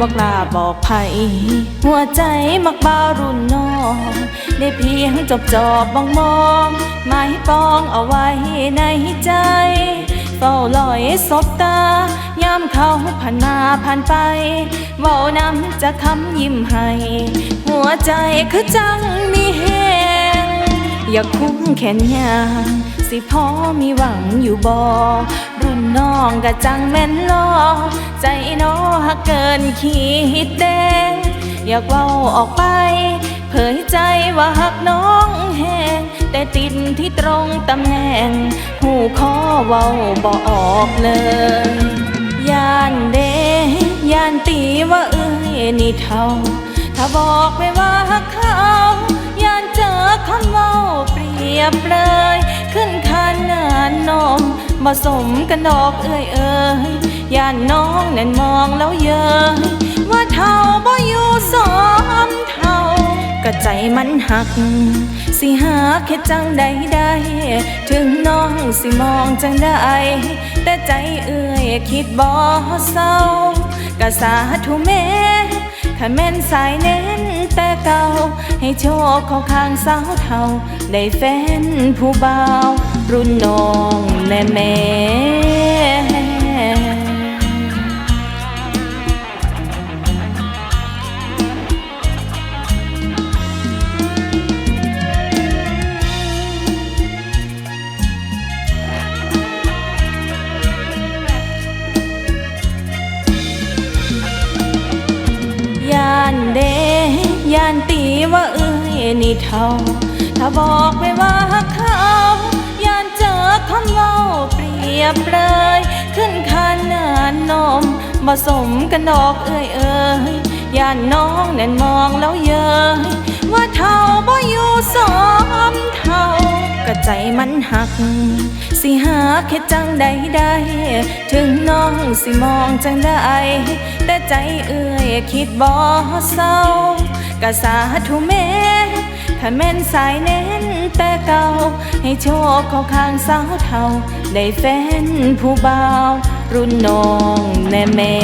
บอกลาบอกไผหัวใจมักบาวรุ่นน้องได้เพียงจบจอบมองมองหมายปองเอาไว้ในใจเฝ้าลอยสบตายามเขาผ่านมาผ่านไปเว้านำจะคำยิ้มให้ หัวใจคือจังมีแหงอยากคุ้มแขนยางสิพอมีหวังอยู่บ่รุ่นน้องกะจังแม่นลอใจน้อง หักเกินขีดแดงอยากเว้าออกไป เผยใจว่าหักน้องแหงแต่ติดที่ตรงตำแหน่ง หูคอเว้าบ่ออกเลยย่านเดย่านตีว่าเอ้ยนี่เท่า ถ้าบอกไปว่าหักเขาย่านเจอคำเว้าเปรียบเลย ขึ้นคานานนมบ่สมกันดอกเอ้ยเอ้ย ย่านน้องนั่นมองแล้วเย้ยว่าเท่าบ่อยู่สอมเท่าก็ใจมันหัก สิหาแค่จังใดได้ถึงน้องสิมองจังได้แต่ใจเอื้อยคิดบ่เศร้ากะสาธุแม่ขันแม่นสายเน้นแต่เก่า ให้โชคเข้าข้างสาวเท่า ได้แฟนผู้เบารุ่นน้องแม่แม่ นี่เท่า ถ้าบอกไปว่าหักเขายานเจอคำเว้าเปรียบเลย ขึ้นคานนานนมบ่สมกันดอกเอ้ยเอ้ยยานน้องนั่นมองแล้วเย้ยว่าเท่าบ่อยู่สอมเท่าก็ใจมันหัก สิหาแค่จังใดได้ถึงน้องสิมองจังได้ แต่ใจเอ้ยคิดบ่เศร้ากะสาธุแม่ ถ้าแม่นสายเน้นแต่เก่า ให้โชคเข้าข้างสาวเทาได้แฟนผู้บ่าวรุ่นน้องแน่แม่